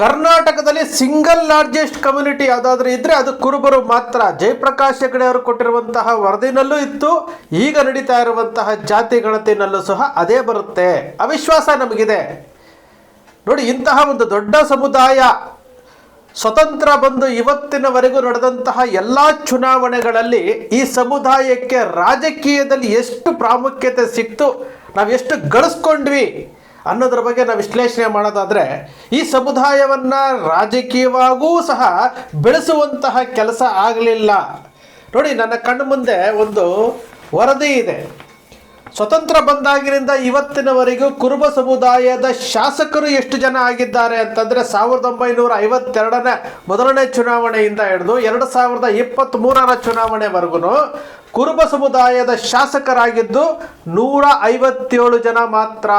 ಕರ್ನಾಟಕದಲ್ಲಿ single largest community ಯಾವುದಾದ್ರೂ ಇದ್ರೆ ಅದು ಕುರುಬರು ಮಾತ್ರ. ಜಯಪ್ರಕಾಶ್ ಹೆಗಡೆ ಅವರು ಕೊಟ್ಟಿರುವಂತಹ ವರದಿನಲ್ಲೂ ಇತ್ತು, ಈಗ ನಡೀತಾ ಇರುವಂತಹ ಜಾತಿ ಗಣತಿನಲ್ಲೂ ಸಹ ಅದೇ ಬರುತ್ತೆ. ಅವಿಶ್ವಾಸ ನಮಗಿದೆ. ನೋಡಿ, ಇಂತಹ ಒಂದು ದೊಡ್ಡ ಸಮುದಾಯ ಸ್ವತಂತ್ರ ಬಂದು ಇವತ್ತಿನವರೆಗೂ ನಡೆದಂತಹ ಎಲ್ಲ ಚುನಾವಣೆಗಳಲ್ಲಿ ಈ ಸಮುದಾಯಕ್ಕೆ ರಾಜಕೀಯದಲ್ಲಿ ಎಷ್ಟು ಪ್ರಾಮುಖ್ಯತೆ ಸಿಕ್ತು ನಾವು ಎಷ್ಟು ಗಳಿಸ್ಕೊಂಡ್ವಿ ಅನ್ನೋದ್ರ ಬಗ್ಗೆ ನಾವು ವಿಶ್ಲೇಷಣೆ ಮಾಡೋದಾದರೆ, ಈ ಸಮುದಾಯವನ್ನು ರಾಜಕೀಯವಾಗೂ ಸಹ ಬೆಳೆಸುವಂತಹ ಕೆಲಸ ಆಗಲಿಲ್ಲ. ನೋಡಿ, ನನ್ನ ಕಣ್ಣು ಮುಂದೆ ಒಂದು ವರದಿ ಇದೆ. ಸ್ವತಂತ್ರ ಬಂದಾಗಿನಿಂದ ಇವತ್ತಿನವರೆಗೂ ಕುರುಬ ಸಮುದಾಯದ ಶಾಸಕರು ಎಷ್ಟು ಜನ ಆಗಿದ್ದಾರೆ ಅಂತಂದ್ರೆ, ಸಾವಿರದ ಒಂಬೈನೂರ ಐವತ್ತೆರಡನೇ ಮೊದಲನೇ ಚುನಾವಣೆಯಿಂದ ಹಿಡಿದು ಎರಡು ಸಾವಿರದ ಇಪ್ಪತ್ತ್ ಮೂರರ ಚುನಾವಣೆವರೆಗೂ ಕುರುಬ ಸಮುದಾಯದ ಶಾಸಕರಾಗಿದ್ದು ನೂರ ಐವತ್ತೇಳು ಜನ ಮಾತ್ರ.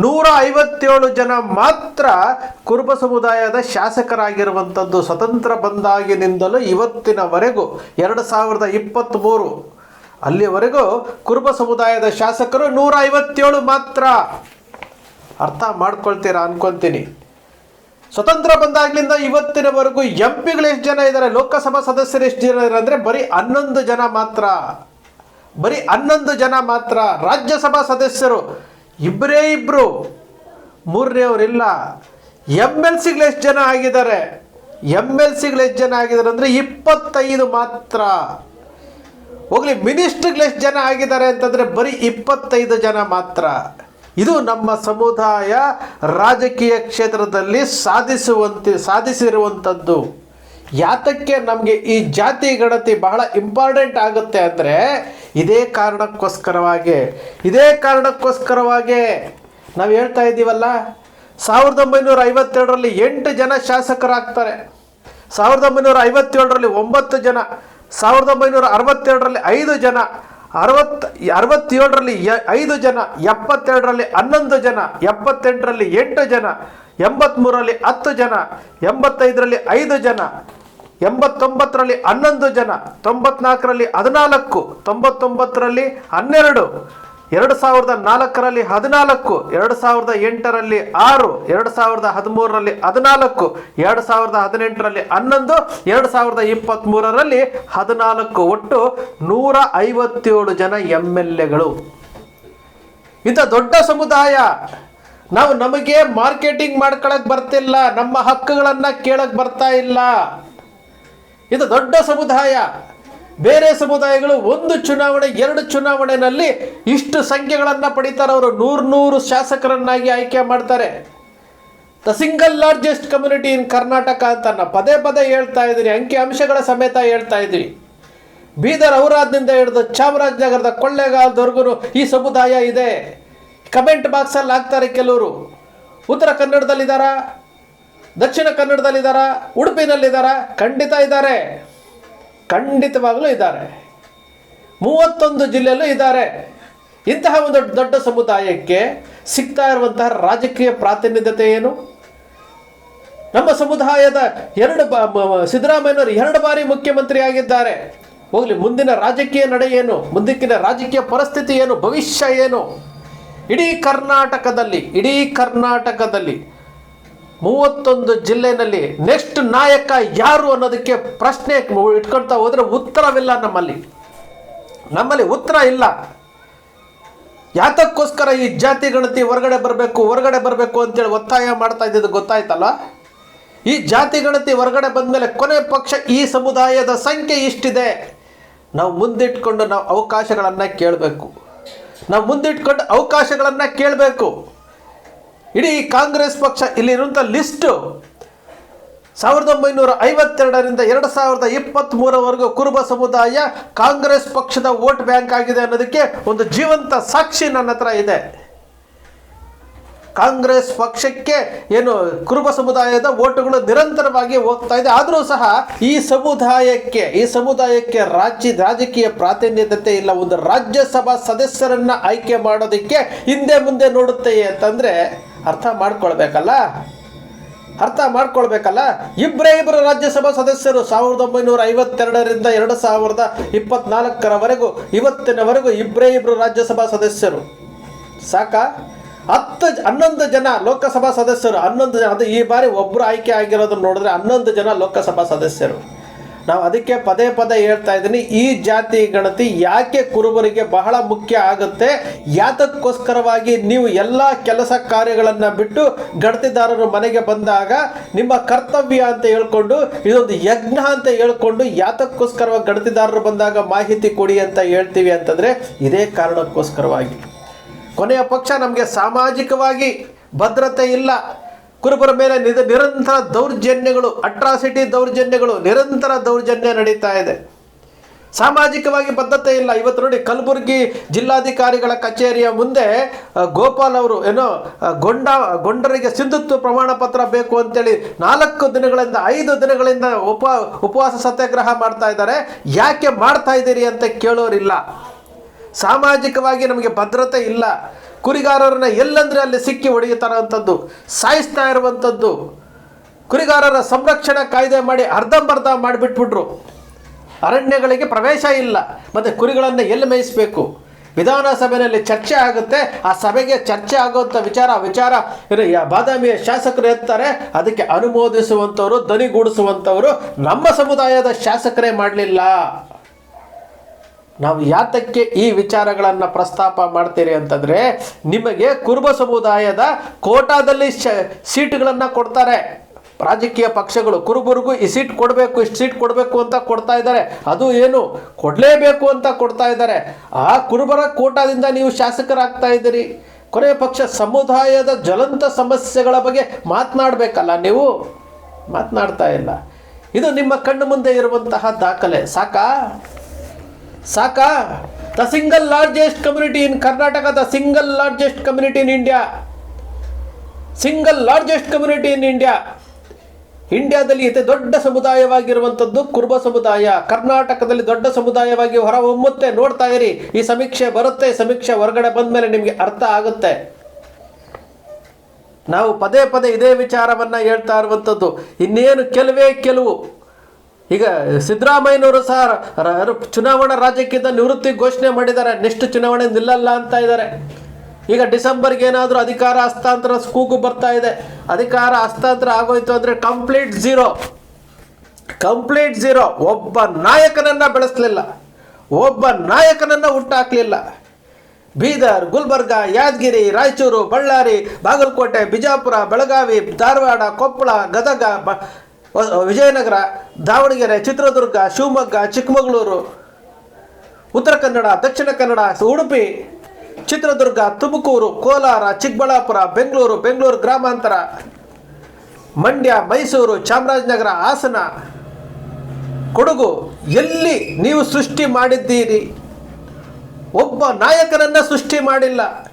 ನೂರ ಐವತ್ತೇಳು ಜನ ಮಾತ್ರ ಕುರುಬ ಸಮುದಾಯದ ಶಾಸಕರಾಗಿರುವಂಥದ್ದು ಸ್ವತಂತ್ರ ಬಂದಾಗಿನಿಂದಲೂ ಇವತ್ತಿನವರೆಗೂ ಎರಡು ಸಾವಿರದ ಇಪ್ಪತ್ತ್ಮೂರು. ಅಲ್ಲಿವರೆಗೂ ಕುರುಬ ಸಮುದಾಯದ ಶಾಸಕರು ನೂರ ಐವತ್ತೇಳು ಮಾತ್ರ. ಅರ್ಥ ಮಾಡ್ಕೊಳ್ತೀರಾ ಅನ್ಕೊಂತೀನಿ. ಸ್ವತಂತ್ರ ಬಂದಾಗ್ಲಿಂದ ಇವತ್ತಿನವರೆಗೂ ಎಂ ಪಿಗಳು ಎಷ್ಟು ಜನ ಇದ್ದಾರೆ ಲೋಕಸಭಾ ಸದಸ್ಯರು ಎಷ್ಟು ಜನ ಇದ್ದಾರೆ ಅಂದರೆ ಬರೀ ಹನ್ನೊಂದು ಜನ ಮಾತ್ರ. ಬರೀ ಹನ್ನೊಂದು ಜನ ಮಾತ್ರ. ರಾಜ್ಯಸಭಾ ಸದಸ್ಯರು ಇಬ್ಬರೇ ಇಬ್ಬರು ಮೂರನೇವರಿಲ್ಲ ಎಂ ಎಲ್ ಸಿಗಳು ಎಷ್ಟು ಜನ ಆಗಿದ್ದಾರೆ? ಎಂ ಎಲ್ ಸಿಗಳು ಎಷ್ಟು ಜನ ಆಗಿದ್ದಾರೆ ಅಂದರೆ ಇಪ್ಪತ್ತೈದು ಮಾತ್ರ. ಹೋಗ್ಲಿ, ಮಿನಿಸ್ಟ್ರ್ಗಳು ಎಷ್ಟು ಜನ ಆಗಿದ್ದಾರೆ ಅಂತಂದರೆ ಬರೀ ಇಪ್ಪತ್ತೈದು ಜನ ಮಾತ್ರ. ಇದು ನಮ್ಮ ಸಮುದಾಯ ರಾಜಕೀಯ ಕ್ಷೇತ್ರದಲ್ಲಿ ಸಾಧಿಸುವಂತೆ, ಸಾಧಿಸಿರುವಂಥದ್ದು. ಯಾತಕ್ಕೆ ನಮಗೆ ಈ ಜಾತಿ ಗಣತಿ ಬಹಳ ಇಂಪಾರ್ಟೆಂಟ್ ಆಗುತ್ತೆ ಅಂದರೆ ಇದೇ ಕಾರಣಕ್ಕೋಸ್ಕರವಾಗಿ ಇದೇ ಕಾರಣಕ್ಕೋಸ್ಕರವಾಗಿ ನಾವು ಹೇಳ್ತಾ ಇದ್ದೀವಲ್ಲ, ಸಾವಿರದ ಒಂಬೈನೂರ ಐವತ್ತೆರಡರಲ್ಲಿ ಎಂಟು ಜನ ಶಾಸಕರಾಗ್ತಾರೆ. ಸಾವಿರದ ಒಂಬೈನೂರ ಐವತ್ತೇಳರಲ್ಲಿ ಒಂಬತ್ತು ಜನ, ಸಾವಿರದ ಒಂಬೈನೂರ ಅರವತ್ತೆರಡರಲ್ಲಿ ಐದು ಜನ, ಅರವತ್ತು, ಅರವತ್ತೇಳರಲ್ಲಿ ಐದು ಜನ, ಎಪ್ಪತ್ತೆರಡರಲ್ಲಿ ಹನ್ನೊಂದು ಜನ, ಎಪ್ಪತ್ತೆಂಟರಲ್ಲಿ ಎಂಟು ಜನ ಎಂಬತ್ತ್ಮೂರರಲ್ಲಿ ಹತ್ತು ಜನ, ಎಂಬತ್ತೈದರಲ್ಲಿ ಐದು ಜನ ಎಂಬತ್ತೊಂಬತ್ತರಲ್ಲಿ ಹನ್ನೊಂದು ಜನ, ತೊಂಬತ್ನಾಲ್ಕರಲ್ಲಿ ಹದಿನಾಲ್ಕು, ತೊಂಬತ್ತೊಂಬತ್ತರಲ್ಲಿ ಹನ್ನೆರಡು, ಎರಡು ಸಾವಿರದ ನಾಲ್ಕರಲ್ಲಿ ಹದಿನಾಲ್ಕು, ಎರಡು ಸಾವಿರದ ಎಂಟರಲ್ಲಿ ಆರು, ಎರಡು ಸಾವಿರದ ಹದಿಮೂರರಲ್ಲಿ ಹದಿನಾಲ್ಕು, ಎರಡು ಸಾವಿರದ ಹದಿನೆಂಟರಲ್ಲಿ ಹನ್ನೊಂದು, ಎರಡು ಸಾವಿರದ ಇಪ್ಪತ್ತ್ಮೂರರಲ್ಲಿ ಹದಿನಾಲ್ಕು ಒಟ್ಟು ನೂರ ಐವತ್ತೇಳು ಜನ ಎಂ ಎಲ್ ಎಗಳು ಇಂಥ ದೊಡ್ಡ ಸಮುದಾಯ, ನಾವು ನಮಗೆ ಮಾರ್ಕೆಟಿಂಗ್ ಮಾಡ್ಕೊಳಕ್ ಬರ್ತಿಲ್ಲ, ನಮ್ಮ ಹಕ್ಕುಗಳನ್ನು ಕೇಳಕ್ ಬರ್ತಾ ಇಲ್ಲ. ಇದು ದೊಡ್ಡ ಸಮುದಾಯ. ಬೇರೆ ಸಮುದಾಯಗಳು ಒಂದು ಚುನಾವಣೆ, ಎರಡು ಚುನಾವಣೆಯಲ್ಲಿ ಇಷ್ಟು ಸಂಖ್ಯೆಗಳನ್ನು ಪಡಿತಾರೆ. ಅವರು ನೂರು ನೂರು ಶಾಸಕರನ್ನಾಗಿ ಆಯ್ಕೆ ಮಾಡ್ತಾರೆ. The single largest community in Karnataka ಅಂತ ಪದೇ ಪದೇ ಹೇಳ್ತಾ ಇದ್ದೀನಿ. ಅಂಕಿ ಅಂಶಗಳ ಸಮೇತ ಹೇಳ್ತಾ ಇದ್ದೀವಿ ಬೀದರ್ ಔರಾದ್ನಿಂದ ಹಿಡಿದು ಚಾಮರಾಜನಗರದ ಕೊಳ್ಳೇಗಾಲದವರೆಗೂ ಈ ಸಮುದಾಯ ಇದೆ. ಕಮೆಂಟ್ ಬಾಕ್ಸಲ್ಲಿ ಹಾಕ್ತಾರೆ ಕೆಲವರು. ಉತ್ತರ ಕನ್ನಡದಲ್ಲಿದ್ದಾರಾ? ದಕ್ಷಿಣ ಕನ್ನಡದಲ್ಲಿದ್ದಾರಾ, ಉಡುಪಿನಲ್ಲಿದ್ದಾರಾ, ಖಂಡಿತ ಇದ್ದಾರೆ. ಖಂಡಿತವಾಗಲೂ ಇದ್ದಾರೆ. ಮೂವತ್ತೊಂದು ಜಿಲ್ಲೆಯಲ್ಲೂ ಇದ್ದಾರೆ. ಇಂತಹ ಒಂದು ದೊಡ್ಡ ಸಮುದಾಯಕ್ಕೆ ಸಿಗ್ತಾ ಇರುವಂತಹ ರಾಜಕೀಯ ಪ್ರಾತಿನಿಧ್ಯತೆ ಏನು? ನಮ್ಮ ಸಮುದಾಯದ ಎರಡು ಬ ಸಿದ್ದರಾಮಯ್ಯನವರು ಎರಡು ಬಾರಿ ಮುಖ್ಯಮಂತ್ರಿ ಆಗಿದ್ದಾರೆ. ಹೋಗ್ಲಿ, ಮುಂದಿನ ರಾಜಕೀಯ ನಡೆ ಏನು? ಮುಂದಕ್ಕಿನ ರಾಜಕೀಯ ಪರಿಸ್ಥಿತಿ ಏನು? ಭವಿಷ್ಯ ಏನು? ಇಡೀ ಕರ್ನಾಟಕದಲ್ಲಿ ಇಡೀ ಕರ್ನಾಟಕದಲ್ಲಿ ಮೂವತ್ತೊಂದು ಜಿಲ್ಲೆನಲ್ಲಿ ನೆಕ್ಸ್ಟ್ ನಾಯಕ ಯಾರು ಅನ್ನೋದಕ್ಕೆ ಪ್ರಶ್ನೆ ಇಟ್ಕೊಳ್ತಾ ಹೋದರೆ ಉತ್ತರವಿಲ್ಲ ನಮ್ಮಲ್ಲಿ. ನಮ್ಮಲ್ಲಿ ಉತ್ತರ ಇಲ್ಲ. ಯಾತಕ್ಕೋಸ್ಕರ ಈ ಜಾತಿ ಗಣತಿ ಹೊರಗಡೆ ಬರಬೇಕು ಹೊರಗಡೆ ಬರಬೇಕು ಅಂತೇಳಿ ಒತ್ತಾಯ ಮಾಡ್ತಾ ಇದ್ದಿದ್ದು ಗೊತ್ತಾಯ್ತಲ್ಲ? ಈ ಜಾತಿ ಗಣತಿ ಹೊರಗಡೆ ಬಂದಮೇಲೆ ಕೊನೆ ಪಕ್ಷ ಈ ಸಮುದಾಯದ ಸಂಖ್ಯೆ ಇಷ್ಟಿದೆ. ನಾವು ಮುಂದಿಟ್ಕೊಂಡು ನಾವು ಅವಕಾಶಗಳನ್ನು ಕೇಳಬೇಕು. ನಾವು ಮುಂದಿಟ್ಕೊಂಡು ಅವಕಾಶಗಳನ್ನು ಕೇಳಬೇಕು. ಇಡೀ ಕಾಂಗ್ರೆಸ್ ಪಕ್ಷ ಇಲ್ಲಿರುವಂಥ ಲಿಸ್ಟು ಸಾವಿರದ ಒಂಬೈನೂರ ಐವತ್ತೆರಡರಿಂದ ಎರಡು ಸಾವಿರದ ಇಪ್ಪತ್ತ್ಮೂರವರೆಗೂ ಕುರುಬ ಸಮುದಾಯ ಕಾಂಗ್ರೆಸ್ ಪಕ್ಷದ ವೋಟ್ ಬ್ಯಾಂಕ್ ಆಗಿದೆ ಅನ್ನೋದಕ್ಕೆ ಒಂದು ಜೀವಂತ ಸಾಕ್ಷಿ ನನ್ನ ಹತ್ರ ಇದೆ. ಕಾಂಗ್ರೆಸ್ ಪಕ್ಷಕ್ಕೆ ಏನು ಕುರುಬ ಸಮುದಾಯದ ಓಟುಗಳು ನಿರಂತರವಾಗಿ ಹೋಗ್ತಾ ಇದೆ. ಆದರೂ ಸಹ ಈ ಸಮುದಾಯಕ್ಕೆ ಈ ಸಮುದಾಯಕ್ಕೆ ರಾಜ್ಯ, ರಾಜಕೀಯ ಪ್ರಾತಿನಿಧ್ಯತೆ ಇಲ್ಲ. ಒಂದು ರಾಜ್ಯಸಭಾ ಸದಸ್ಯರನ್ನ ಆಯ್ಕೆ ಮಾಡೋದಕ್ಕೆ ಹಿಂದೆ ಮುಂದೆ ನೋಡುತ್ತೆ ಅಂತಂದ್ರೆ ಅರ್ಥ ಮಾಡ್ಕೊಳ್ಬೇಕಲ್ಲ? ಅರ್ಥ ಮಾಡ್ಕೊಳ್ಬೇಕಲ್ಲ? ಇಬ್ಬರೇ ಇಬ್ಬರು ರಾಜ್ಯಸಭಾ ಸದಸ್ಯರು ಸಾವಿರದ ಒಂಬೈನೂರ ಐವತ್ತೆರಡರಿಂದ ಎರಡು ಸಾವಿರದ ಇಪ್ಪತ್ನಾಲ್ಕರವರೆಗೂ, ಇವತ್ತಿನವರೆಗೂ ಇಬ್ಬರೇ ಇಬ್ಬರು ರಾಜ್ಯಸಭಾ ಸದಸ್ಯರು. ಸಾಕ? ಹತ್ತು ಹನ್ನೊಂದು ಜನ ಲೋಕಸಭಾ ಸದಸ್ಯರು, ಹನ್ನೊಂದು ಜನ, ಅದು ಈ ಬಾರಿ ಒಬ್ಬರು ಆಯ್ಕೆ ಆಗಿರೋದನ್ನ ನೋಡಿದ್ರೆ ಹನ್ನೊಂದು ಜನ ಲೋಕಸಭಾ ಸದಸ್ಯರು. ನಾವು ಅದಕ್ಕೆ ಪದೇ ಪದೇ ಹೇಳ್ತಾ ಇದ್ದೀನಿ, ಈ ಜಾತಿ ಗಣತಿ ಯಾಕೆ ಕುರುಬರಿಗೆ ಬಹಳ ಮುಖ್ಯ ಆಗುತ್ತೆ? ಯಾತಕ್ಕೋಸ್ಕರವಾಗಿ ನೀವು ಎಲ್ಲ ಕೆಲಸ ಕಾರ್ಯಗಳನ್ನು ಬಿಟ್ಟು ಗಣತಿದಾರರು ಮನೆಗೆ ಬಂದಾಗ ನಿಮ್ಮ ಕರ್ತವ್ಯ ಅಂತ ಹೇಳ್ಕೊಂಡು, ಇದೊಂದು ಯಜ್ಞ ಅಂತ ಹೇಳ್ಕೊಂಡು ಯಾತಕ್ಕೋಸ್ಕರವಾಗಿ ಗಣತಿದಾರರು ಬಂದಾಗ ಮಾಹಿತಿ ಕೊಡಿ ಅಂತ ಹೇಳ್ತೀವಿ ಅಂತಂದರೆ ಇದೇ ಕಾರಣಕ್ಕೋಸ್ಕರವಾಗಿ. ಕೊನೆಯ ಪಕ್ಷ ನಮಗೆ ಸಾಮಾಜಿಕವಾಗಿ ಭದ್ರತೆ ಇಲ್ಲ. ಕುರುಬರ ಮೇಲೆ ನಿರಂತರ ದೌರ್ಜನ್ಯಗಳು ಅಟ್ರಾಸಿಟಿ ದೌರ್ಜನ್ಯಗಳು, ನಿರಂತರ ದೌರ್ಜನ್ಯ ನಡೀತಾ ಇದೆ. ಸಾಮಾಜಿಕವಾಗಿ ಬದ್ಧತೆ ಇಲ್ಲ. ಇವತ್ತು ನೋಡಿ ಕಲಬುರಗಿ ಜಿಲ್ಲಾಧಿಕಾರಿಗಳ ಕಚೇರಿಯ ಮುಂದೆ ಗೋಪಾಲ್ ಅವರು ಏನೋ ಗೊಂಡ, ಗೊಂಡರಿಗೆ ಸಿಂಧುತ್ವ ಪ್ರಮಾಣ ಪತ್ರ ಬೇಕು ಅಂತೇಳಿ ನಾಲ್ಕು ದಿನಗಳಿಂದ, ಐದು ದಿನಗಳಿಂದ ಉಪ, ಉಪವಾಸ ಸತ್ಯಾಗ್ರಹ ಮಾಡ್ತಾ ಇದ್ದಾರೆ. ಯಾಕೆ ಮಾಡ್ತಾ ಇದ್ದೀರಿ ಅಂತ ಕೇಳೋರಿಲ್ಲ. ಸಾಮಾಜಿಕವಾಗಿ ನಮಗೆ ಭದ್ರತೆ ಇಲ್ಲ. ಕುರಿಗಾರರನ್ನ ಎಲ್ಲಂದ್ರೆ ಅಲ್ಲಿ ಸಿಕ್ಕಿ ಹೊಡೆಯುತ್ತಾರಂಥದ್ದು ಸಾಯಿಸ್ತಾ ಇರುವಂಥದ್ದು ಕುರಿಗಾರರ ಸಂರಕ್ಷಣಾ ಕಾಯ್ದೆ ಮಾಡಿ ಅರ್ಧಂಬರ್ಧ ಮಾಡಿಬಿಟ್ಬಿಟ್ರು. ಅರಣ್ಯಗಳಿಗೆ ಪ್ರವೇಶ ಇಲ್ಲ. ಮತ್ತು ಕುರಿಗಳನ್ನು ಎಲ್ಲಿ ಮೇಯಿಸಬೇಕು? ವಿಧಾನಸಭೆಯಲ್ಲಿ ಚರ್ಚೆ ಆಗುತ್ತೆ. ಆ ಸಭೆಗೆ ಚರ್ಚೆ ಆಗುವಂಥ ವಿಚಾರ ವಿಚಾರ. ಬಾದಾಮಿಯ ಶಾಸಕರು ಎತ್ತಾರೆ ಅದಕ್ಕೆ ಅನುಮೋದಿಸುವಂಥವರು ದನಿಗೂಡಿಸುವಂಥವರು ನಮ್ಮ ಸಮುದಾಯದ ಶಾಸಕರೇ ಮಾಡಲಿಲ್ಲ. ನಾವು ಯಾತಕ್ಕೆ ಈ ವಿಚಾರಗಳನ್ನು ಪ್ರಸ್ತಾಪ ಮಾಡ್ತೀರಿ ಅಂತಂದರೆ, ನಿಮಗೆ ಕುರುಬ ಸಮುದಾಯದ ಕೋಟಾದಲ್ಲಿ ಶ, ಸೀಟ್ಗಳನ್ನು ಕೊಡ್ತಾರೆ. ರಾಜಕೀಯ ಪಕ್ಷಗಳು ಕುರುಬರಿಗೂ ಈ ಸೀಟ್ ಕೊಡಬೇಕು, ಇಷ್ಟು ಸೀಟ್ ಕೊಡಬೇಕು ಅಂತ ಕೊಡ್ತಾ ಇದ್ದಾರೆ. ಅದು ಏನು? ಕೊಡಲೇಬೇಕು ಅಂತ ಕೊಡ್ತಾ ಇದ್ದಾರೆ. ಆ ಕುರುಬರ ಕೋಟಾದಿಂದ ನೀವು ಶಾಸಕರಾಗ್ತಾ ಇದ್ದೀರಿ. ಕೊನೆಯ ಪಕ್ಷ ಸಮುದಾಯದ ಜ್ವಲಂತ ಸಮಸ್ಯೆಗಳ ಬಗ್ಗೆ ಮಾತನಾಡಬೇಕಲ್ಲ ನೀವು? ಮಾತನಾಡ್ತಾ ಇಲ್ಲ. ಇದು ನಿಮ್ಮ ಕಣ್ಣು ಮುಂದೆ ಇರುವಂತಹ ದಾಖಲೆ. ಸಾಕಾ? ಸಾಕಾ? The single largest community in Karnataka the single largest community in India single largest community in India ಇಂಡಿಯಾದಲ್ಲಿ ಇದೆ ದೊಡ್ಡ ಸಮುದಾಯವಾಗಿರುವಂಥದ್ದು ಕುರುಬ ಸಮುದಾಯ. ಕರ್ನಾಟಕದಲ್ಲಿ ದೊಡ್ಡ ಸಮುದಾಯವಾಗಿ ಹೊರಹೊಮ್ಮುತ್ತೆ. ನೋಡ್ತಾ ಇರಿ, ಈ ಸಮೀಕ್ಷೆ ಬರುತ್ತೆ, ಸಮೀಕ್ಷೆ ಹೊರಗಡೆ ಬಂದ ಮೇಲೆ ನಿಮಗೆ ಅರ್ಥ ಆಗುತ್ತೆ. ನಾವು ಪದೇ ಪದೇ ಇದೇ ವಿಚಾರವನ್ನು ಹೇಳ್ತಾ ಇರುವಂಥದ್ದು. ಇನ್ನೇನು ಕೆಲವೇ ಕೆಲವು ಈಗ ಸಿದ್ದರಾಮಯ್ಯನವರು ಸಹ ಚುನಾವಣಾ ರಾಜ್ಯಕ್ಕಿಂತ ನಿವೃತ್ತಿ ಘೋಷಣೆ ಮಾಡಿದ್ದಾರೆ. ನೆಕ್ಸ್ಟ್ ಚುನಾವಣೆ ನಿಲ್ಲಲ್ಲ ಅಂತ ಇದ್ದಾರೆ. ಈಗ ಡಿಸೆಂಬರ್ಗೆ ಏನಾದರೂ ಅಧಿಕಾರ ಹಸ್ತಾಂತರ ಕೂಗು ಬರ್ತಾ ಇದೆ. ಅಧಿಕಾರ ಹಸ್ತಾಂತರ ಆಗೋಯ್ತು ಅಂದರೆ ಕಂಪ್ಲೀಟ್ ಝೀರೋ. Complete zero. ಒಬ್ಬ ನಾಯಕನನ್ನ ಬೆಳೆಸಲಿಲ್ಲ. ಒಬ್ಬ ನಾಯಕನನ್ನ ಹುಟ್ಟಾಕ್ಲಿಲ್ಲ. ಬೀದರ್, ಗುಲ್ಬರ್ಗ, ಯಾದಗಿರಿ, ರಾಯಚೂರು, ಬಳ್ಳಾರಿ, ಬಾಗಲಕೋಟೆ, ಬಿಜಾಪುರ, ಬೆಳಗಾವಿ, ಧಾರವಾಡ, ಕೊಪ್ಪಳ, ಗದಗ ವಿಜಯನಗರ ದಾವಣಗೆರೆ, ಚಿತ್ರದುರ್ಗ, ಶಿವಮೊಗ್ಗ, ಚಿಕ್ಕಮಗಳೂರು, ಉತ್ತರ ಕನ್ನಡ, ದಕ್ಷಿಣ ಕನ್ನಡ, ಉಡುಪಿ, ಚಿತ್ರದುರ್ಗ, ತುಮಕೂರು, ಕೋಲಾರ, ಚಿಕ್ಕಬಳ್ಳಾಪುರ, ಬೆಂಗಳೂರು ಬೆಂಗಳೂರು ಗ್ರಾಮಾಂತರ, ಮಂಡ್ಯ, ಮೈಸೂರು, ಚಾಮರಾಜನಗರ, ಹಾಸನ, ಕೊಡಗು. ಎಲ್ಲಿ ನೀವು ಸೃಷ್ಟಿ ಮಾಡಿದ್ದೀರಿ? ಒಬ್ಬ ನಾಯಕನನ್ನ ಸೃಷ್ಟಿ ಮಾಡಿಲ್ಲ.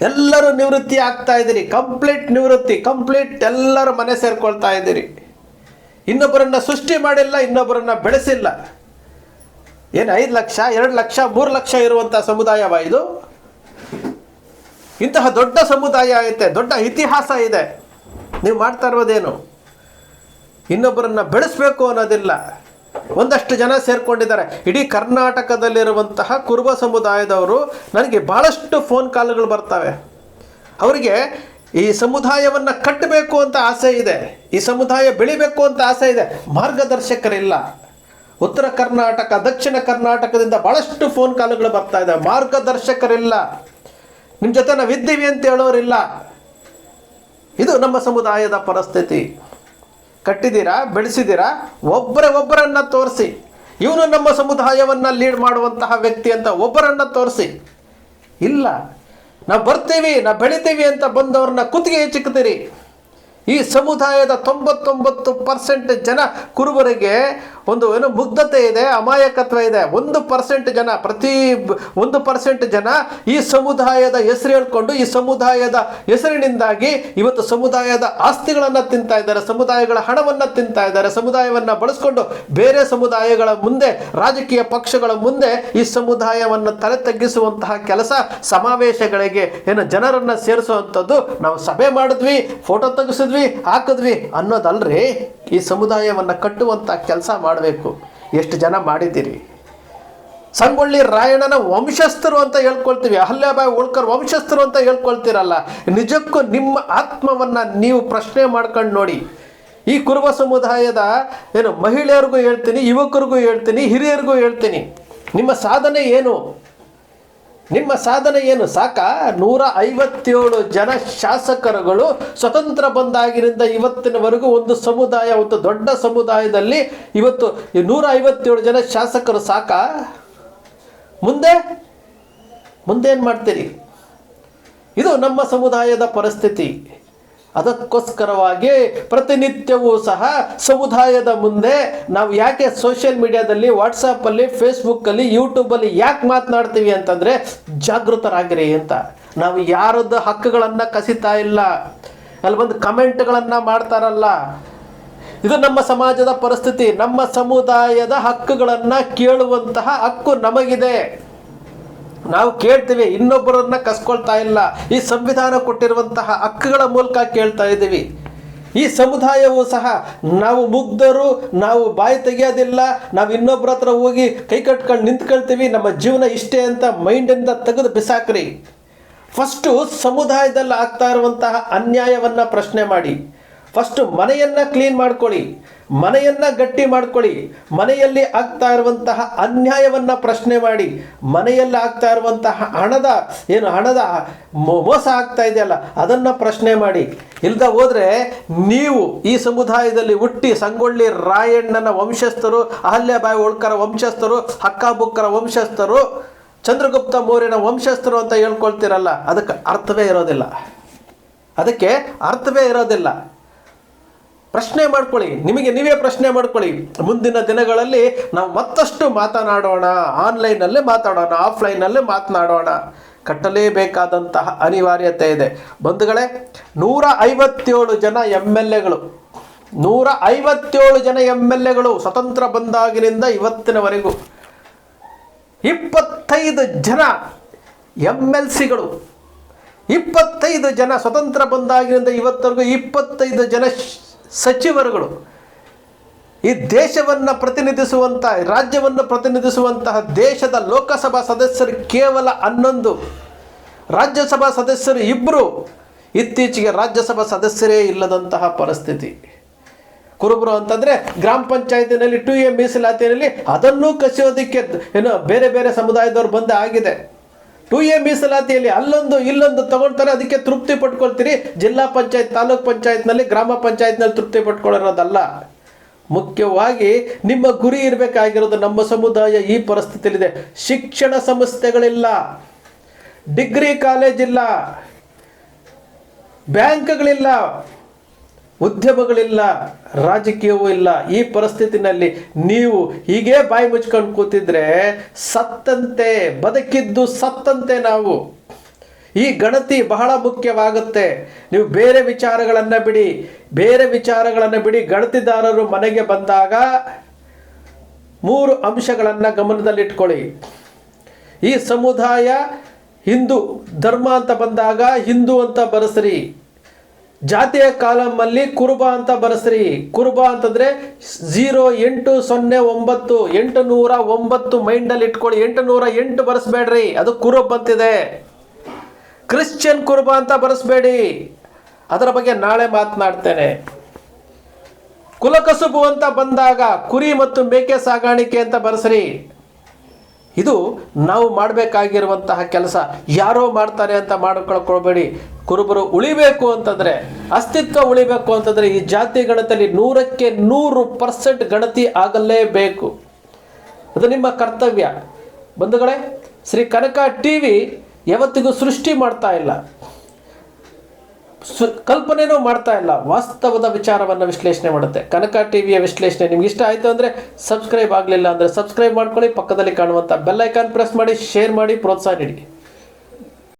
ಎಲ್ಲರೂ ನಿವೃತ್ತಿ ಆಗ್ತಾ ಇದ್ದೀರಿ. ಕಂಪ್ಲೀಟ್ ನಿವೃತ್ತಿ, ಕಂಪ್ಲೀಟ್ ಎಲ್ಲರೂ ಮನೆ ಸೇರ್ಕೊಳ್ತಾ ಇದ್ದೀರಿ. ಇನ್ನೊಬ್ಬರನ್ನ ಸೃಷ್ಟಿ ಮಾಡಿಲ್ಲ, ಇನ್ನೊಬ್ಬರನ್ನ ಬೆಳೆಸಿಲ್ಲ. ಏನು ಐದು ಲಕ್ಷ, ಎರಡು ಲಕ್ಷ, ಮೂರು ಲಕ್ಷ ಇರುವಂಥ ಸಮುದಾಯವ ಇದು? ಇಂತಹ ದೊಡ್ಡ ಸಮುದಾಯ ಐತೆ, ದೊಡ್ಡ ಇತಿಹಾಸ ಇದೆ. ನೀವು ಮಾಡ್ತಾ ಇರೋದೇನು? ಇನ್ನೊಬ್ಬರನ್ನ ಬೆಳೆಸಬೇಕು ಅನ್ನೋದಿಲ್ಲ. ಒಂದಷ್ಟು ಜನ ಸೇರ್ಕೊಂಡಿದ್ದಾರೆ. ಇಡೀ ಕರ್ನಾಟಕದಲ್ಲಿರುವಂತಹ ಕುರುಬ ಸಮುದಾಯದವರು ನನಗೆ ಭಾಳಷ್ಟು ಫೋನ್ ಕಾಲ್ಗಳು ಬರ್ತವೆ. ಅವರಿಗೆ ಈ ಸಮುದಾಯವನ್ನು ಕಟ್ಟಬೇಕು ಅಂತ ಆಸೆ ಇದೆ. ಈ ಸಮುದಾಯ ಬೆಳಿಬೇಕು ಅಂತ ಆಸೆ ಇದೆ. ಮಾರ್ಗದರ್ಶಕರಿಲ್ಲ. ಉತ್ತರ ಕರ್ನಾಟಕ, ದಕ್ಷಿಣ ಕರ್ನಾಟಕದಿಂದ ಭಾಳಷ್ಟು ಫೋನ್ ಕಾಲುಗಳು ಬರ್ತಾ ಇದೆ. ಮಾರ್ಗದರ್ಶಕರಿಲ್ಲ. ನಿಮ್ಮ ಜೊತೆ ನಾವು ಇದ್ದೀವಿ ಅಂತ ಹೇಳೋರಿಲ್ಲ. ಇದು ನಮ್ಮ ಸಮುದಾಯದ ಪರಿಸ್ಥಿತಿ. ಕಟ್ಟಿದ್ದೀರಾ? ಬೆಳೆಸಿದ್ದೀರಾ? ಒಬ್ಬರೇ ಒಬ್ಬರನ್ನ ತೋರಿಸಿ. ಇವನು ನಮ್ಮ ಸಮುದಾಯವನ್ನು ಲೀಡ್ ಮಾಡುವಂತಹ ವ್ಯಕ್ತಿ ಅಂತ ಒಬ್ಬರನ್ನ ತೋರಿಸಿ. ಇಲ್ಲ. ನಾವು ಬರ್ತೀವಿ ನಾವು ಬೆಳಿತೀವಿ ಅಂತ ಬಂದವ್ರನ್ನ ಕುತ್ತಿಗೆ ಚಿಕ್ಕದಿರಿ ಈ ಸಮುದಾಯದ ತೊಂಬತ್ತೊಂಬತ್ತು ಪರ್ಸೆಂಟ್ ಜನ ಕುರುಬರಿಗೆ ಒಂದು ಏನು ಮುಗ್ಧತೆ ಇದೆ, ಅಮಾಯಕತ್ವ ಇದೆ. ಒಂದು ಪರ್ಸೆಂಟ್ ಜನ, ಪ್ರತಿ ಒಂದು ಪರ್ಸೆಂಟ್ ಜನ ಈ ಸಮುದಾಯದ ಹೆಸರು ಹೇಳ್ಕೊಂಡು, ಈ ಸಮುದಾಯದ ಹೆಸರಿನಿಂದಾಗಿ ಇವತ್ತು ಸಮುದಾಯದ ಆಸ್ತಿಗಳನ್ನು ತಿಂತಾ ಇದ್ದಾರೆ, ಸಮುದಾಯಗಳ ಹಣವನ್ನು ತಿಂತಾ ಇದ್ದಾರೆ, ಸಮುದಾಯವನ್ನು ಬಳಸ್ಕೊಂಡು ಬೇರೆ ಸಮುದಾಯಗಳ ಮುಂದೆ, ರಾಜಕೀಯ ಪಕ್ಷಗಳ ಮುಂದೆ ಈ ಸಮುದಾಯವನ್ನು ತಲೆ ತಗ್ಗಿಸುವಂತಹ ಕೆಲಸ ಸಮಾವೇಶಗಳಿಗೆ ಏನು ಜನರನ್ನು ಸೇರಿಸುವಂಥದ್ದು ನಾವು ಸಭೆ ಮಾಡಿದ್ವಿ, ಫೋಟೋ ತೆಗೆಸಿದ್ವಿ, ಹಾಕಿದ್ವಿ ಅನ್ನೋದಲ್ರಿ ಈ ಸಮುದಾಯವನ್ನು ಕಟ್ಟುವಂಥ ಕೆಲಸ ಮಾಡಬೇಕು. ಎಷ್ಟು ಜನ ಮಾಡಿದ್ದೀರಿ? ಸಂಗೊಳ್ಳಿ ರಾಯಣ್ಣನ ವಂಶಸ್ಥರು ಅಂತ ಹೇಳ್ಕೊಳ್ತೀವಿ. ಅಹಲ್ಯಾಬಾಯಿ ಹೋಳ್ಕರ್ ವಂಶಸ್ಥರು ಅಂತ ಹೇಳ್ಕೊಳ್ತೀರಲ್ಲ. ನಿಜಕ್ಕೂ ನಿಮ್ಮ ಆತ್ಮವನ್ನು ನೀವು ಪ್ರಶ್ನೆ ಮಾಡ್ಕೊಂಡು ನೋಡಿ. ಈ ಕುರುಬ ಸಮುದಾಯದ ಏನು ಮಹಿಳೆಯರಿಗೂ ಹೇಳ್ತೀನಿ, ಯುವಕರಿಗೂ ಹೇಳ್ತೀನಿ, ಹಿರಿಯರಿಗೂ ಹೇಳ್ತೀನಿ. ನಿಮ್ಮ ಸಾಧನೆ ಏನು? ನಿಮ್ಮ ಸಾಧನೆ ಏನು? ಸಾಕ? ನೂರ ಐವತ್ತೇಳು ಜನ ಶಾಸಕರುಗಳು ಸ್ವತಂತ್ರ ಬಂದಾಗಿನಿಂದ ಇವತ್ತಿನವರೆಗೂ ಒಂದು ಸಮುದಾಯ, ಒಂದು ದೊಡ್ಡ ಸಮುದಾಯದಲ್ಲಿ ಇವತ್ತು ನೂರ ಐವತ್ತೇಳು ಜನ ಶಾಸಕರು ಸಾಕ? ಮುಂದೆ? ಮುಂದೇನು ಮಾಡ್ತೀರಿ? ಇದು ನಮ್ಮ ಸಮುದಾಯದ ಪರಿಸ್ಥಿತಿ. ಅದಕ್ಕೋಸ್ಕರವಾಗಿ ಪ್ರತಿನಿತ್ಯವೂ ಸಹ ಸಮುದಾಯದ ಮುಂದೆ ನಾವು ಯಾಕೆ ಸೋಷಿಯಲ್ ಮೀಡಿಯಾದಲ್ಲಿ ವಾಟ್ಸಪ್ಪಲ್ಲಿ ಫೇಸ್ಬುಕ್ಕಲ್ಲಿ ಯೂಟ್ಯೂಬಲ್ಲಿ ಯಾಕೆ ಮಾತನಾಡ್ತೀವಿ ಅಂತಂದರೆ ಜಾಗೃತರಾಗಿರಿ ಅಂತ. ನಾವು ಯಾರದ್ದು ಹಕ್ಕುಗಳನ್ನು ಕಸಿತಾ ಇಲ್ಲ. ಅಲ್ಲಿ ಬಂದು ಕಮೆಂಟ್ಗಳನ್ನು ಮಾಡ್ತಾರಲ್ಲ. ಇದು ನಮ್ಮ ಸಮಾಜದ ಪರಿಸ್ಥಿತಿ. ನಮ್ಮ ಸಮುದಾಯದ ಹಕ್ಕುಗಳನ್ನು ಕೇಳುವಂತಹ ಹಕ್ಕು ನಮಗಿದೆ. ನಾವು ಕೇಳ್ತೀವಿ, ಇನ್ನೊಬ್ಬರನ್ನ ಕಸ್ಕೊಳ್ತಾ ಇಲ್ಲ. ಈ ಸಂವಿಧಾನ ಕೊಟ್ಟಿರುವಂತಹ ಹಕ್ಕುಗಳ ಮೂಲಕ ಕೇಳ್ತಾ ಇದ್ದೀವಿ. ಈ ಸಮುದಾಯವು ಸಹ ನಾವು ಮುಗ್ಧರು, ನಾವು ಬಾಯಿ ತೆಗೆಯೋದಿಲ್ಲ, ನಾವು ಇನ್ನೊಬ್ಬರ ಹತ್ರ ಹೋಗಿ ಕೈ ಕಟ್ಕೊಂಡು ನಿಂತ್ಕೊಳ್ತೀವಿ, ನಮ್ಮ ಜೀವನ ಇಷ್ಟೇ ಅಂತ ಮೈಂಡಿಂದ ತೆಗೆದು ಬಿಸಾಕ್ರಿ. ಫಸ್ಟು ಸಮುದಾಯದಲ್ಲಿ ಆಗ್ತಾ ಇರುವಂತಹ ಅನ್ಯಾಯವನ್ನು ಪ್ರಶ್ನೆ ಮಾಡಿ. ಫಸ್ಟು ಮನೆಯನ್ನ ಕ್ಲೀನ್ ಮಾಡ್ಕೊಳ್ಳಿ, ಮನೆಯನ್ನ ಗಟ್ಟಿ ಮಾಡ್ಕೊಳ್ಳಿ, ಮನೆಯಲ್ಲಿ ಆಗ್ತಾ ಇರುವಂತಹ ಅನ್ಯಾಯವನ್ನ ಪ್ರಶ್ನೆ ಮಾಡಿ, ಮನೆಯಲ್ಲಿ ಆಗ್ತಾ ಇರುವಂತಹ ಹಣದ, ಏನು ಹಣದ ಮೋಸ ಆಗ್ತಾ ಇದೆಯಲ್ಲ, ಅದನ್ನ ಪ್ರಶ್ನೆ ಮಾಡಿ. ಇಲ್ದ ಹೋದರೆ ನೀವು ಈ ಸಮುದಾಯದಲ್ಲಿ ಹುಟ್ಟಿ ಸಂಗೊಳ್ಳಿ ರಾಯಣ್ಣನ ವಂಶಸ್ಥರು, ಅಹಲ್ಯಬಾಯಿ ಹೋಳ್ಕರ ವಂಶಸ್ಥರು, ಹಕ್ಕಾಬುಕ್ಕರ ವಂಶಸ್ಥರು, ಚಂದ್ರಗುಪ್ತ ಮೌರ್ಯನ ವಂಶಸ್ಥರು ಅಂತ ಹೇಳ್ಕೊಳ್ತೀರಲ್ಲ, ಅದಕ್ಕೆ ಅರ್ಥವೇ ಇರೋದಿಲ್ಲ. ಅದಕ್ಕೆ ಅರ್ಥವೇ ಇರೋದಿಲ್ಲ. ಪ್ರಶ್ನೆ ಮಾಡ್ಕೊಳ್ಳಿ. ನಿಮಗೆ ನೀವೇ ಪ್ರಶ್ನೆ ಮಾಡ್ಕೊಳ್ಳಿ. ಮುಂದಿನ ದಿನಗಳಲ್ಲಿ ನಾವು ಮತ್ತಷ್ಟು ಮಾತನಾಡೋಣ. ಆನ್ಲೈನಲ್ಲೇ ಮಾತಾಡೋಣ. ಆಫ್ಲೈನಲ್ಲೇ ಮಾತನಾಡೋಣ. ಕಟ್ಟಲೇಬೇಕಾದಂತಹ ಅನಿವಾರ್ಯತೆ ಇದೆ. ಬಂಧುಗಳೇ ನೂರ ಐವತ್ತೇಳು ಜನ ಎಂ ಎಲ್ ಎಗಳು. ನೂರ ಐವತ್ತೇಳು ಜನ ಎಂ ಎಲ್ ಎಗಳು ಸ್ವತಂತ್ರ ಬಂದಾಗಿನಿಂದ ಇವತ್ತಿನವರೆಗೂ ಇಪ್ಪತ್ತೈದು ಜನ ಎಂ ಎಲ್ ಸಿಗಳು. ಇಪ್ಪತ್ತೈದು ಜನ ಸ್ವತಂತ್ರ ಬಂದಾಗಿನಿಂದ ಇವತ್ತರೆಗೂ ಇಪ್ಪತ್ತೈದು ಜನ ಸಚಿವರುಗಳು ಈ ದೇಶವನ್ನು ಪ್ರತಿನಿಧಿಸುವಂಥ ರಾಜ್ಯವನ್ನು ಪ್ರತಿನಿಧಿಸುವಂತಹ ದೇಶದ ಲೋಕಸಭಾ ಸದಸ್ಯರು ಕೇವಲ ಹನ್ನೊಂದು. ರಾಜ್ಯಸಭಾ ಸದಸ್ಯರು ಇಬ್ಬರು ಇತ್ತೀಚೆಗೆ ರಾಜ್ಯಸಭಾ ಸದಸ್ಯರೇ ಇಲ್ಲದಂತಹ ಪರಿಸ್ಥಿತಿ. ಕುರುಬರು ಅಂತಂದ್ರೆ ಗ್ರಾಮ ಪಂಚಾಯತಿನಲ್ಲಿ, ಟು ಎ ಮೀಸಲಾತಿಯಲ್ಲಿ ಅದನ್ನೂ ಕಸಿಯೋದಕ್ಕೆ, ಏನು ಬೇರೆ ಬೇರೆ ಸಮುದಾಯದವ್ರು ಬಂದೇ ಆಗಿದೆ. ಟು ಎ ಮೀಸಲಾತಿಯಲ್ಲಿ ಅಲ್ಲೊಂದು ಇಲ್ಲೊಂದು ತಗೊಳ್ತಾರೆ ಅದಕ್ಕೆ ತೃಪ್ತಿ ಪಟ್ಕೊಳ್ತೀರಿ. ಜಿಲ್ಲಾ ಪಂಚಾಯತ್, ತಾಲೂಕ್ ಪಂಚಾಯತ್ನಲ್ಲಿ ಗ್ರಾಮ ಪಂಚಾಯತ್ನಲ್ಲಿ ತೃಪ್ತಿ ಪಟ್ಕೊಳ್ಳೋದಲ್ಲ ಮುಖ್ಯವಾಗಿ ನಿಮ್ಮ ಗುರಿ ಇರಬೇಕಾಗಿರೋದು ನಮ್ಮ ಸಮುದಾಯ ಈ ಪರಿಸ್ಥಿತಿಯಲ್ಲಿದೆ. ಶಿಕ್ಷಣ ಸಂಸ್ಥೆಗಳಿಲ್ಲ ಡಿಗ್ರಿ ಕಾಲೇಜಿಲ್ಲ. ಬ್ಯಾಂಕ್ಗಳಿಲ್ಲ. ಉದ್ಯಮಗಳಿಲ್ಲ, ರಾಜಕೀಯವೂ ಇಲ್ಲ, ಈ ಪರಿಸ್ಥಿತಿನಲ್ಲಿ ನೀವು ಹೀಗೆ ಬಾಯಿ ಮುಚ್ಕೊಂಡು ಕೂತಿದ್ರೆ ಸತ್ತಂತೆ, ಬದುಕಿದ್ದು ಸತ್ತಂತೆ ನಾವು. ಈ ಗಣತಿ ಬಹಳ ಮುಖ್ಯವಾಗುತ್ತೆ. ನೀವು ಬೇರೆ ವಿಚಾರಗಳನ್ನು ಬಿಡಿ. ಬೇರೆ ವಿಚಾರಗಳನ್ನು ಬಿಡಿ. ಗಣತಿದಾರರು ಮನೆಗೆ ಬಂದಾಗ ಮೂರು ಅಂಶಗಳನ್ನು ಗಮನದಲ್ಲಿಟ್ಕೊಳ್ಳಿ. ಈ ಸಮುದಾಯ ಹಿಂದೂ ಧರ್ಮ ಅಂತ ಬಂದಾಗ ಹಿಂದೂ ಅಂತ ಬರೆಸ್ರಿ. ಜಾತಿಯ ಕಾಲಮಲ್ಲಿ ಕುರುಬ ಅಂತ ಬರೆಸ್ರಿ. ಕುರುಬ ಅಂತಂದ್ರೆ ಝೀರೋ ಎಂಟು ಸೊನ್ನೆ ಒಂಬತ್ತು, ಎಂಟು ನೂರ ಒಂಬತ್ತು ಮೈಂಡಲ್ಲಿ ಇಟ್ಕೊಳ್ಳಿ. ಎಂಟು ನೂರ ಎಂಟು ಬರೆಸ್ಬೇಡ್ರಿ. ಅದು ಕುರುಬ್ ಅಂತಿದೆ. ಕ್ರಿಶ್ಚಿಯನ್ ಕುರುಬ ಅಂತ ಬರೆಸ್ಬೇಡಿ. ಅದರ ಬಗ್ಗೆ ನಾಳೆ ಮಾತನಾಡ್ತೇನೆ. ಕುಲಕಸುಬು ಅಂತ ಬಂದಾಗ ಕುರಿ ಮತ್ತು ಮೇಕೆ ಸಾಗಾಣಿಕೆ ಅಂತ ಬರೆಸ್ರಿ. ಇದು ನಾವು ಮಾಡಬೇಕಾಗಿರುವಂತಹ ಕೆಲಸ. ಯಾರೋ ಮಾಡ್ತಾರೆ ಅಂತ ಮಾಡ್ಕೊಳ್ಕೊಳ್ಬೇಡಿ. ಕುರುಬರು ಉಳಿಬೇಕು ಅಂತಂದರೆ, ಅಸ್ತಿತ್ವ ಉಳಿಬೇಕು ಅಂತಂದರೆ ಈ ಜಾತಿ ಗಣತಿಯಲ್ಲಿ ನೂರಕ್ಕೆ ನೂರು ಪರ್ಸೆಂಟ್ ಗಣತಿ ಆಗಲೇಬೇಕು. ಅದು ನಿಮ್ಮ ಕರ್ತವ್ಯ. ಬಂಧುಗಳೇ, ಶ್ರೀ ಕನಕ ಟಿ ವಿ ಯಾವತ್ತಿಗೂ ಸೃಷ್ಟಿ ಮಾಡ್ತಾ ಇಲ್ಲ. ಸು, ಕಲ್ಪನೆನೂ ಮಾಡ್ತಾ ಇಲ್ಲ. ವಾಸ್ತವದ ವಿಚಾರವನ್ನು ವಿಶ್ಲೇಷಣೆ ಮಾಡುತ್ತೆ. ಕನಕ ಟಿವಿಯ ವಿಶ್ಲೇಷಣೆ ನಿಮ್ಗೆ ಇಷ್ಟ ಆಯಿತು ಅಂದರೆ ಸಬ್ಸ್ಕ್ರೈಬ್ ಆಗಲಿಲ್ಲ ಅಂದರೆ ಸಬ್ಸ್ಕ್ರೈಬ್ ಮಾಡ್ಕೊಳ್ಳಿ. ಪಕ್ಕದಲ್ಲಿ ಕಾಣುವಂಥ ಬೆಲ್ ಐಕಾನ್ ಪ್ರೆಸ್ ಮಾಡಿ, ಶೇರ್ ಮಾಡಿ, ಪ್ರೋತ್ಸಾಹ ನೀಡಿ.